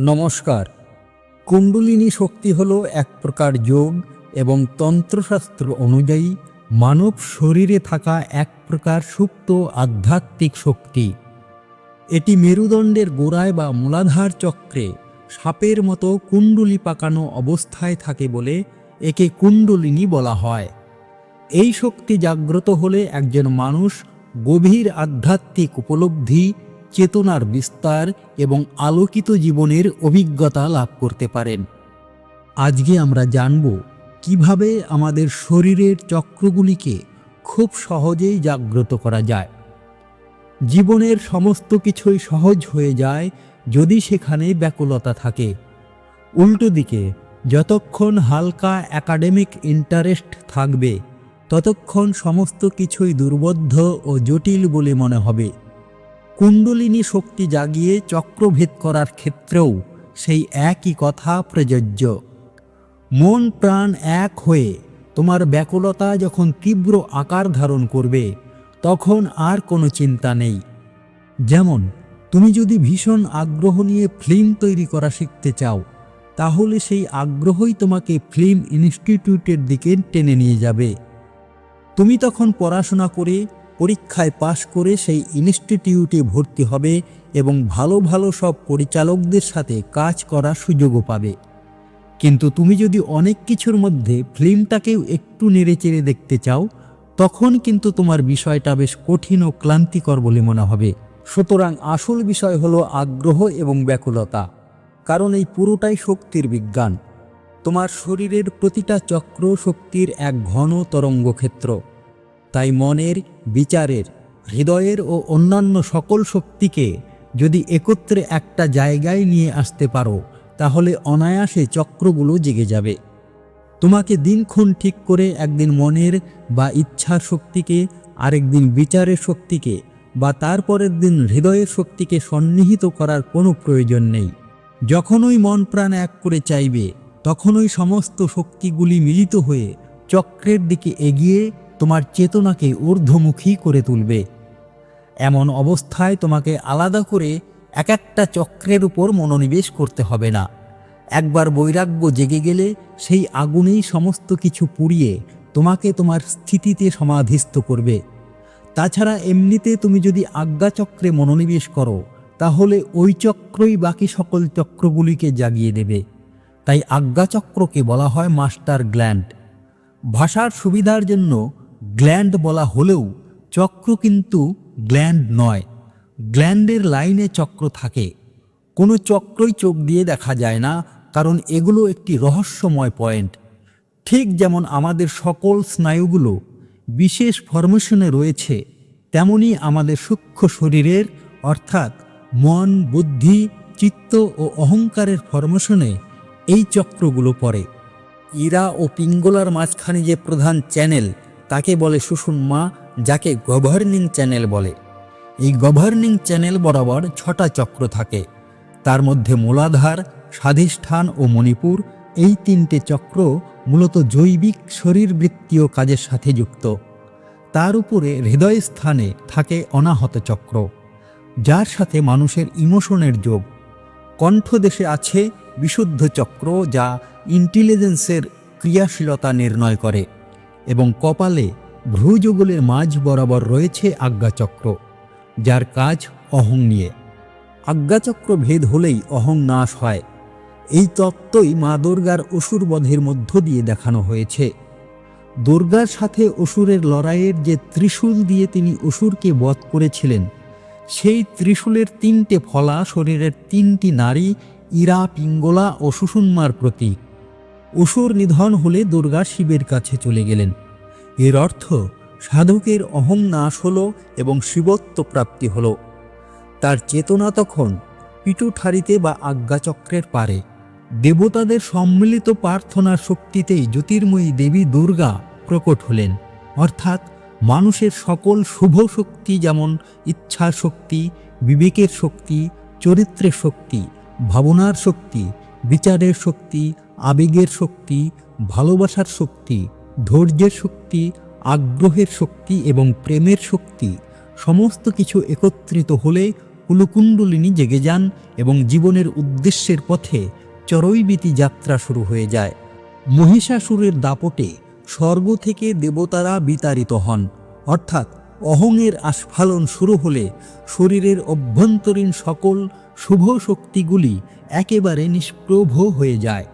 নমস্কার। কুণ্ডলিনী শক্তি হল এক প্রকার যোগ এবং তন্ত্রশাস্ত্র অনুযায়ী মানব শরীরে থাকা এক প্রকার সুপ্ত আধ্যাত্মিক শক্তি। এটি মেরুদণ্ডের গোড়ায় বা মূলাধার চক্রে সাপের মতো কুণ্ডলি পাকানো অবস্থায় থাকে বলে একে কুণ্ডলিনী বলা হয়। এই শক্তি জাগ্রত হলে একজন মানুষ গভীর আধ্যাত্মিক উপলব্ধি চেতনার বিস্তার এবং আলোকিত জীবনের অভিজ্ঞতা লাভ করতে পারেন। আজকে আমরা জানব কীভাবে আমাদের শরীরের চক্রগুলিকে খুব সহজেই জাগ্রত করা যায়। জীবনের সমস্ত কিছুই সহজ হয়ে যায় যদি সেখানে ব্যাকুলতা থাকে। উল্টো দিকে, যতক্ষণ হালকা একাডেমিক ইন্টারেস্ট থাকবে, ততক্ষণ সমস্ত কিছুই দুর্বোধ্য ও জটিল বলে মনে হবে। কুণ্ডলিনী শক্তি জাগিয়ে চক্রভেদ করার ক্ষেত্রেও সেই একই কথা প্রযোজ্য। মন প্রাণ এক হয়ে তোমার ব্যাকুলতা যখন তীব্র আকার ধারণ করবে, তখন আর কোনো চিন্তা নেই। যেমন, তুমি যদি ভীষণ আগ্রহ নিয়ে ফিল্ম তৈরি করা শিখতে চাও, তাহলে সেই আগ্রহই তোমাকে ফিল্ম ইনস্টিটিউটের দিকে টেনে নিয়ে যাবে। তুমি তখন পড়াশোনা করে পরীক্ষায় পাশ করে সেই ইনস্টিটিউটে ভর্তি হবে এবং ভালো ভালো সব পরিচালকদের সাথে কাজ করার সুযোগও পাবে। কিন্তু তুমি যদি অনেক কিছুর মধ্যে ফিল্মটাকেও একটু নেড়েচেড়ে দেখতে চাও, তখন কিন্তু তোমার বিষয়টা বেশ কঠিন ও ক্লান্তিকর বলে মনে হবে। সুতরাং আসল বিষয় হলো আগ্রহ এবং ব্যাকুলতা। কারণ এই পুরোটাই শক্তির বিজ্ঞান। তোমার শরীরের প্রতিটা চক্র শক্তির এক ঘন তরঙ্গ ক্ষেত্র তাই মনের, বিচারের, হৃদয়ের ও অন্যান্য সকল শক্তিকে যদি একত্রে একটা জায়গায় নিয়ে আসতে পারো, তাহলে অনায়াসে চক্রগুলো জেগে যাবে। তোমাকে দিনক্ষণ ঠিক করে একদিন মনের বা ইচ্ছার শক্তিকে, আরেকদিন বিচারের শক্তিকে বা তারপরের দিন হৃদয়ের শক্তিকে সন্নিহিত করার কোনো প্রয়োজন নেই। যখনই মন প্রাণ এক করে চাইবে, তখনই সমস্ত শক্তিগুলি মিলিত হয়ে চক্রের দিকে এগিয়ে তোমার চেতনাকে ঊর্ধ্বমুখী করে তুলবে। এমন অবস্থায় তোমাকে আলাদা করে এক একটা চক্রের উপর মনোনিবেশ করতে হবে না। একবার বৈরাগ্য জেগে গেলে সেই আগুনেই সমস্ত কিছু পুড়িয়ে তোমাকে তোমার স্থিতিতে সমাধিস্থ করবে। তাছাড়া এমনিতে তুমি যদি আজ্ঞাচক্রে মনোনিবেশ করো, তাহলে ওই চক্রই বাকি সকল চক্রগুলিকে জাগিয়ে দেবে। তাই আজ্ঞাচক্রকে বলা হয় মাস্টার গ্ল্যান্ড। ভাষার সুবিধার জন্য গ্ল্যান্ড বলা হলেও চক্র কিন্তু গ্ল্যান্ড নয়। গ্ল্যান্ডের লাইনে চক্র থাকে। কোনো চক্রই চোখ দিয়ে দেখা যায় না, কারণ এগুলো একটি রহস্যময় পয়েন্ট। ঠিক যেমন আমাদের সকল স্নায়ুগুলো বিশেষ ফরমেশনে রয়েছে, তেমনি আমাদের সূক্ষ্ম শরীরের, অর্থাৎ মন, বুদ্ধি, চিত্ত ও অহংকারের ফরমেশনে এই চক্রগুলো পড়ে। ইরা ও পিঙ্গলার মাঝখানে যে প্রধান চ্যানেল তাকে বলে সুষুম্মা, যাকে গভর্নিং চ্যানেল বলে। এই গভর্নিং চ্যানেল বরাবর ছটা চক্র থাকে। তার মধ্যে মূলাধার, স্বাধিষ্ঠান ও মণিপুর, এই তিনটে চক্র মূলত জৈবিক শরীরবৃত্তীয় কাজের সাথে যুক্ত। তার উপরে হৃদয় স্থানে থাকে অনাহত চক্র, যার সাথে মানুষের ইমোশনের যোগ। কণ্ঠদেশে আছে বিশুদ্ধ চক্র যা ইন্টেলিজেন্সের ক্রিয়াশীলতা নির্ণয় করে। এবং কপালে ভ্রুযুগলের মাঝ বরাবর রয়েছে আজ্ঞাচক্র, যার কাজ অহং নিয়ে। আজ্ঞাচক্র ভেদ হলেই অহং নাশ হয়। এই তত্ত্বই মা দুর্গার অসুরবধের মধ্য দিয়ে দেখানো হয়েছে। দুর্গার সাথে অসুরের লড়াইয়ের যে ত্রিশূল দিয়ে তিনি অসুরকে বধ করেছিলেন, সেই ত্রিশূলের তিনটে ফলা শরীরের তিনটি নারী ইরা, পিঙ্গলা ও সুষুম্মার প্রতীক। অসুর নিধন হলে দুর্গা শিবের কাছে চলে গেলেন। এর অর্থ, সাধকের অহং নাশ হল এবং শিবত্ব প্রাপ্তি হল। তার চেতনা তখন পিটুঠারিতে বা আজ্ঞাচক্রের পারে। দেবতাদের সম্মিলিত প্রার্থনার শক্তিতেই জ্যোতির্ময়ী দেবী দুর্গা প্রকট হলেন। অর্থাৎ মানুষের সকল শুভ শক্তি যেমন ইচ্ছার শক্তি, বিবেকের শক্তি, চরিত্রের শক্তি, ভাবনার শক্তি, বিচারের শক্তি আবেগের শক্তি, ভালোবাসার শক্তি, ধৈর্যের শক্তি, আগ্রহের শক্তি এবং প্রেমের শক্তি সমস্ত কিছু একত্রিত হলে কুলকুণ্ডলিনী জেগে যান এবং জীবনের উদ্দেশ্যের পথে চরৈবীতি যাত্রা শুরু হয়ে যায়। মহিষাসুরের দাপটে স্বর্গ থেকে দেবতারা বিতাড়িত হন। অর্থাৎ অহংয়ের আস্ফালন শুরু হলে শরীরের অভ্যন্তরীণ সকল শুভ শক্তিগুলি একেবারে নিষ্প্রভ হয়ে যায়।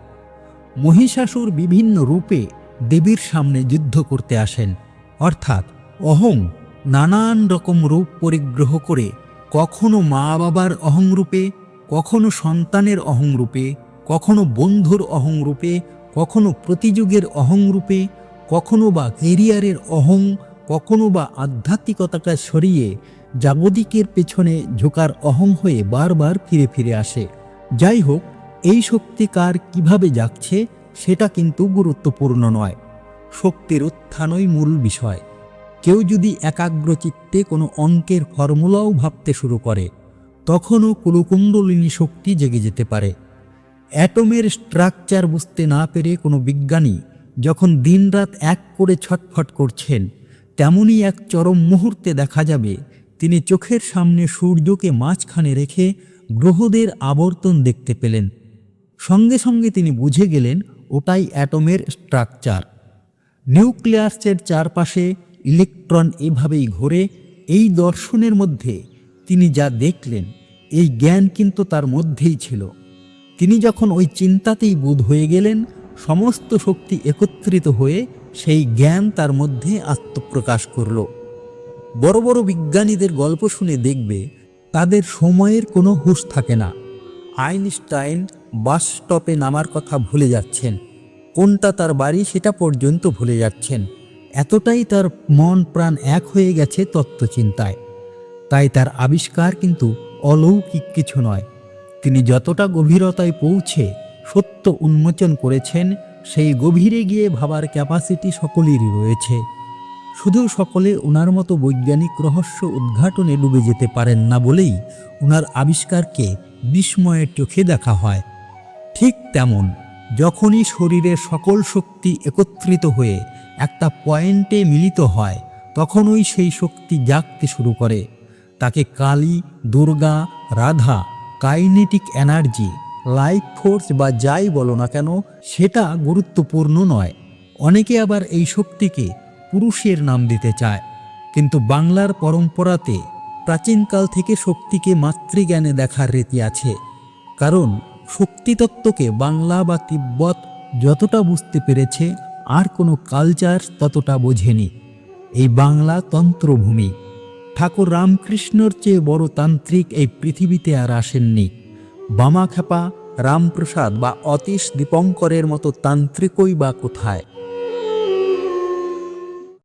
মহিষাসুর বিভিন্ন রূপে দেবীর সামনে যুদ্ধ করতে আসেন। অর্থাৎ অহং নানান রকম রূপ পরিগ্রহ করে কখনো মা বাবার অহংরূপে, কখনো সন্তানের অহংরূপে, কখনো বন্ধুর অহংরূপে, কখনো প্রতিযোগের অহংরূপে, কখনো বা কেরিয়ারের অহং, কখনো বা আধ্যাত্মিকতাটা সরিয়ে জাগতিকের পেছনে ঝোকার অহং হয়ে বারবার ফিরে ফিরে আসে। যাই হোক এই শক্তি কার কীভাবে যাচ্ছে সেটা কিন্তু গুরুত্বপূর্ণ নয়। শক্তির উত্থানই মূল বিষয়। কেউ যদি একাগ্রচিত্তে কোনো অঙ্কের ফর্মুলাও ভাবতে শুরু করে, তখনও কুলকুণ্ডলিনী শক্তি জেগে যেতে পারে। অ্যাটমের স্ট্রাকচার বুঝতে না পেরে কোনো বিজ্ঞানী যখন দিনরাত এক করে ছটফট করছেন, তেমনই এক চরম মুহূর্তে দেখা যাবে, তিনি চোখের সামনে সূর্যকে মাঝখানে রেখে গ্রহদের আবর্তন দেখতে পেলেন। সঙ্গে সঙ্গে তিনি বুঝে গেলেন ওটাই অ্যাটমের স্ট্রাকচার। নিউক্লিয়াসের চারপাশে ইলেকট্রন এভাবেই ঘোরে, এই দর্শনের মধ্যে তিনি যা দেখলেন, এই জ্ঞান কিন্তু তার মধ্যেই ছিল। তিনি যখন ওই চিন্তাতেই বোধ হয়ে গেলেন, সমস্ত শক্তি একত্রিত হয়ে সেই জ্ঞান তার মধ্যে আত্মপ্রকাশ করল। বড় বড় বিজ্ঞানীদের গল্প শুনে দেখবে, তাদের সময়ের কোনো হুঁশ থাকে না। আইনস্টাইন বাস স্টপে নামার কথা ভুলে যাচ্ছেন। কোনটা তার বাড়ি সেটা পর্যন্ত ভুলে যাচ্ছেন। এতটাই তার মন প্রাণ এক হয়ে গেছে তত্ত্বচিন্তায়। তাই তার আবিষ্কার কিন্তু অলৌকিক কিছু নয়। তিনি যতটা গভীরতায় পৌঁছে সত্য উন্মোচন করেছেন, সেই গভীরে গিয়ে ভাবার ক্যাপাসিটি সকলেরই রয়েছে। শুধু সকলে ওনার মতো বৈজ্ঞানিক রহস্য উদ্ঘাটনে ডুবে যেতে পারেন না বলেই ওনার আবিষ্কারকে বিস্ময়ের চোখে দেখা হয়। ঠিক তেমন, যখনই শরীরের সকল শক্তি একত্রিত হয়ে একটা পয়েন্টে মিলিত হয়, তখনই সেই শক্তি জাগতে শুরু করে। তাকে Kali, Durga, Radha, kinetic energy, life force বা যাই বলো না কেন, সেটা গুরুত্বপূর্ণ নয়। অনেকে আবার এই শক্তিকে পুরুষের নাম দিতে চায়। কিন্তু বাংলার পরম্পরাতে প্রাচীনকাল থেকে শক্তিকে মাতৃজ্ঞানে দেখার রীতি আছে। কারণ শক্তিতত্ত্বকে বাংলা বা তিব্বত যতটা বুঝতে পেরেছে, আর কোনো কালচার ততটা বোঝেনি। এই বাংলা তন্ত্রভূমি। ঠাকুর রামকৃষ্ণর চেয়ে বড় তান্ত্রিক এই পৃথিবীতে আর আসেননি। বামাখ্যাপা, রামপ্রসাদ বা অতীশ দীপঙ্করের মতো তান্ত্রিকই বা কোথায়?